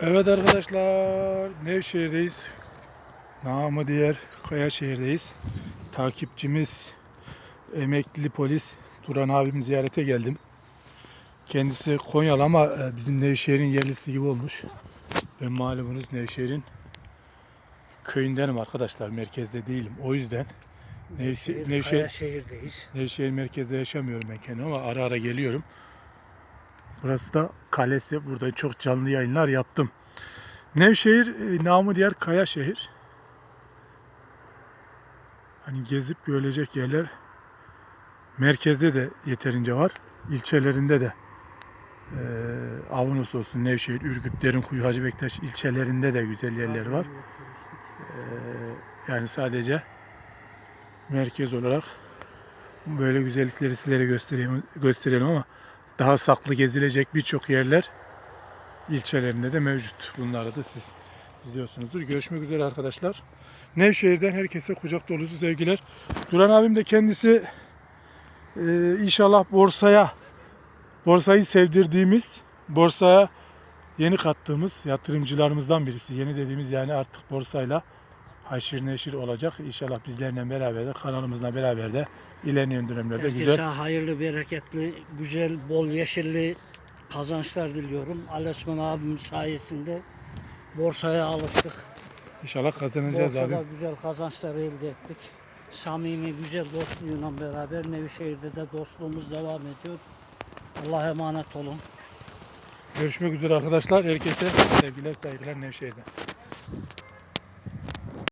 Evet arkadaşlar Nevşehir'deyiz. Namı diğer Kayaşehir'deyiz. Takipçimiz emekli polis Duran abim ziyarete geldim. Kendisi Konyalı ama e, bizim Nevşehir'in yerlisi gibi olmuş. Ben malumunuz Nevşehir'in köyündenim arkadaşlar. Merkezde değilim. O yüzden Nevşehir, Nevşehir. Nevşehir merkezde yaşamıyorum ben kendim ama ara ara geliyorum. Burası da kalesi. Burada çok canlı yayınlar yaptım. Nevşehir e, namı diğer kaya şehir. Hani gezip görülecek yerler merkezde de yeterince var. İlçelerinde de e, Avanos olsun, Nevşehir, Ürgüp, Derinkuyu, Hacı Bektaş ilçelerinde de güzel yerler var. E, yani sadece merkez olarak böyle güzellikleri sizlere göstereyim, gösterelim ama daha saklı gezilecek birçok yerler ilçelerinde de mevcut. Bunları da siz izliyorsunuzdur. Görüşmek üzere arkadaşlar. Nevşehir'den herkese kucak dolusu sevgiler. Duran abim de kendisi e, inşallah borsaya borsayı sevdirdiğimiz borsaya yeni kattığımız yatırımcılarımızdan birisi. Yeni dediğimiz yani artık borsayla haşir neşir olacak. İnşallah bizlerle beraber de kanalımızla beraber de ilerleyen dönemlerde Herkese güzel hayırlı, bereketli, güzel, bol yeşilli kazançlar diliyorum. Ali Osman abim sayesinde borsaya alıştık. İnşallah kazanacağız Borsada abi. güzel kazançlar elde ettik. Samimi, güzel dostluğuyla beraber Nevşehir'de de dostluğumuz devam ediyor. Allah'a emanet olun. Görüşmek üzere arkadaşlar. Herkese sevgiler, saygılar Nevşehir'den.